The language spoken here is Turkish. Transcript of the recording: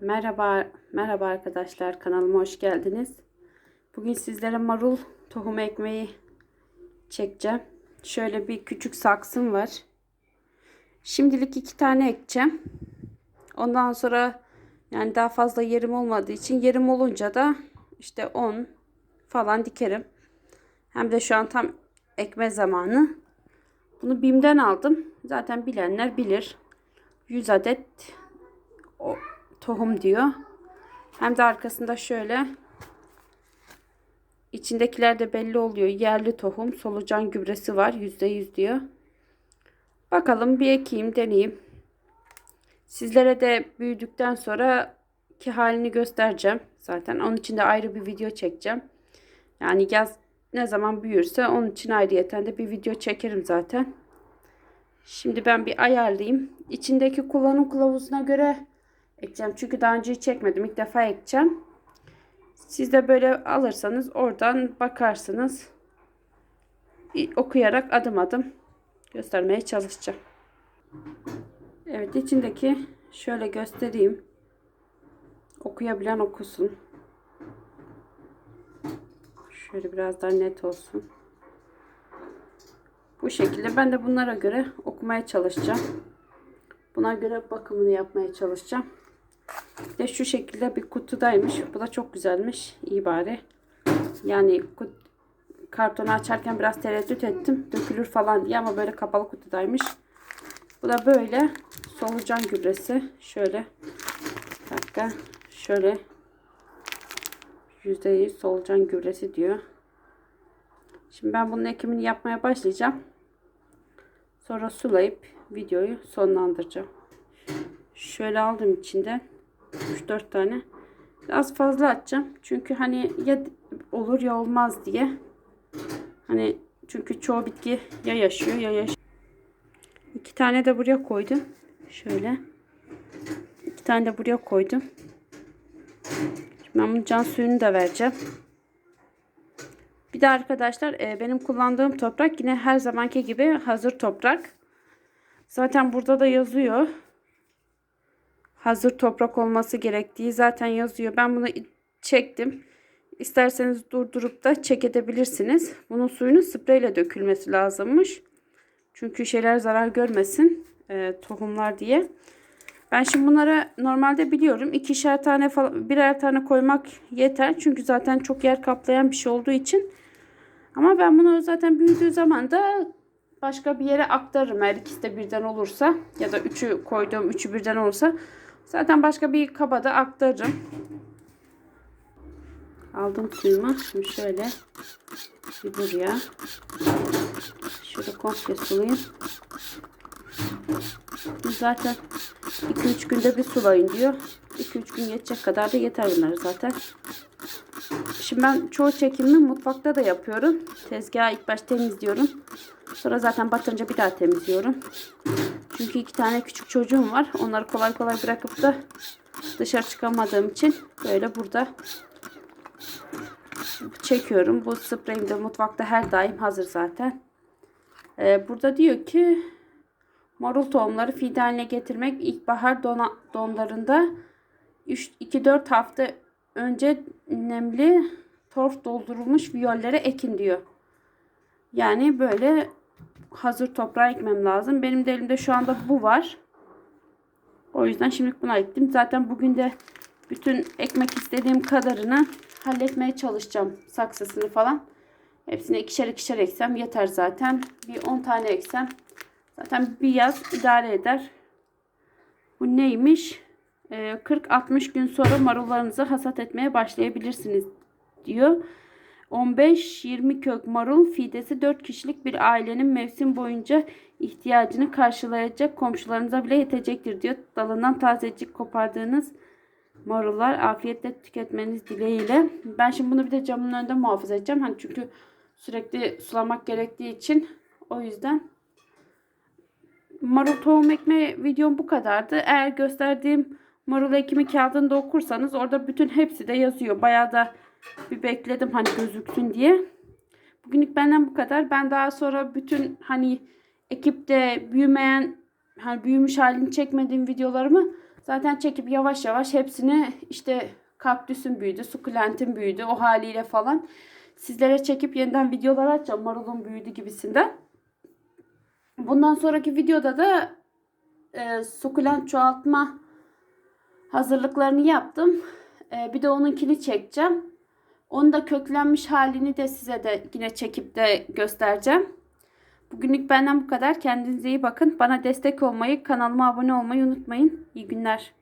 Merhaba, merhaba arkadaşlar. Kanalıma hoş geldiniz. Bugün sizlere marul tohum ekmeği çekeceğim. Şöyle bir küçük saksım var. Şimdilik iki tane ekeceğim. Ondan sonra yani daha fazla yerim olmadığı için yerim olunca da işte 10 falan dikerim. Hem de şu an tam ekme zamanı. Bunu BİM'den aldım. Zaten bilenler bilir. 100 adet o tohum diyor. Hem de arkasında şöyle içindekiler de belli oluyor. Yerli tohum, solucan gübresi var. %100 diyor. Bakalım bir ekeyim, deneyeyim. Sizlere de büyüdükten sonra ki halini göstereceğim. Zaten onun için de ayrı bir video çekeceğim. Yani yaz ne zaman büyürse onun için ayrıyeten de bir video çekerim zaten. Şimdi ben bir ayarlayayım. İçindeki kullanım kılavuzuna göre ekeceğim. Çünkü daha önce hiç çekmedim. İlk defa ekeceğim. Siz de böyle alırsanız oradan bakarsınız. Okuyarak adım adım göstermeye çalışacağım. Evet içindeki şöyle göstereyim. Okuyabilen okusun. Şöyle biraz daha net olsun. Bu şekilde ben de bunlara göre okumaya çalışacağım. Buna göre bakımını yapmaya çalışacağım. Bir şu şekilde bir kutudaymış. Bu da çok güzelmiş. İyi bari. Yani kut, kartonu açarken biraz tereddüt ettim. Dökülür falan diye ama böyle kapalı kutudaymış. Bu da böyle solucan gübresi. Şöyle. Bir dakika. Şöyle. %100 solucan gübresi diyor. Şimdi ben bunun ekimini yapmaya başlayacağım. Sonra sulayıp videoyu sonlandıracağım. Şöyle aldım içinden 3-4 tane. Biraz fazla atacağım. Çünkü hani ya olur ya olmaz diye. Hani çünkü çoğu bitki ya yaşıyor ya yaşıyor. İki tane de buraya koydum. Şöyle. İki tane de buraya koydum. Şimdi ben bunun can suyunu da vereceğim. Bir de arkadaşlar e, benim kullandığım toprak yine her zamanki gibi hazır toprak. Zaten burada da yazıyor. Hazır toprak olması gerektiği zaten yazıyor. Ben bunu çektim. İsterseniz durdurup da çekebilirsiniz. Bunun suyunun spreyle dökülmesi lazımmış. Çünkü şeyler zarar görmesin. E, tohumlar diye. Ben şimdi bunlara normalde biliyorum. ikişer tane falan birer tane koymak yeter. Çünkü zaten çok yer kaplayan bir şey olduğu için. Ama ben bunu zaten büyüdüğü zaman da başka bir yere aktarırım. Eğer ikisi de birden olursa ya da üçü koyduğum üçü birden olursa zaten başka bir kaba da aktarırım. Aldım suyumu. Şimdi şöyle bir buraya. Şöyle komple sulayayım. Zaten 2-3 günde bir sulayın diyor. 2-3 gün yetecek kadar da yeter bunları zaten. Şimdi ben çoğu çekimimi mutfakta da yapıyorum. Tezgahı ilk baş temizliyorum. Sonra zaten batınca bir daha temizliyorum. Çünkü iki tane küçük çocuğum var. Onları kolay kolay bırakıp da dışarı çıkamadığım için böyle burada çekiyorum. Bu spreyim de mutfakta her daim hazır zaten. Ee, burada diyor ki marul tohumları fide haline getirmek ilkbahar dona, donlarında 2-4 hafta önce nemli torf doldurulmuş viyollere ekin diyor. Yani böyle hazır toprağa ekmem lazım. Benim de elimde şu anda bu var. O yüzden şimdi buna ektim. Zaten bugün de bütün ekmek istediğim kadarını halletmeye çalışacağım. Saksısını falan. Hepsine ikişer ikişer eksem yeter zaten. Bir 10 tane eksem zaten bir yaz idare eder. Bu neymiş? 40-60 gün sonra marullarınızı hasat etmeye başlayabilirsiniz diyor. 15-20 kök marul fidesi 4 kişilik bir ailenin mevsim boyunca ihtiyacını karşılayacak komşularınıza bile yetecektir diyor. Dalından tazecik kopardığınız marullar afiyetle tüketmeniz dileğiyle. Ben şimdi bunu bir de camın önünde muhafaza edeceğim. Hani çünkü sürekli sulamak gerektiği için o yüzden marul tohum ekme videom bu kadardı. Eğer gösterdiğim marul ekimi kağıdında okursanız orada bütün hepsi de yazıyor. Bayağı da bir bekledim hani gözüksün diye. Bugünlük benden bu kadar. Ben daha sonra bütün hani ekipte büyümeyen hani büyümüş halini çekmediğim videolarımı Zaten çekip yavaş yavaş hepsini işte kaktüsün büyüdü, sukulentin büyüdü o haliyle falan. Sizlere çekip yeniden videolar açacağım marulun büyüdü gibisinden. Bundan sonraki videoda da e, sukulent çoğaltma hazırlıklarını yaptım. E, bir de onunkini çekeceğim. Onun da köklenmiş halini de size de yine çekip de göstereceğim. Bugünlük benden bu kadar. Kendinize iyi bakın. Bana destek olmayı, kanalıma abone olmayı unutmayın. İyi günler.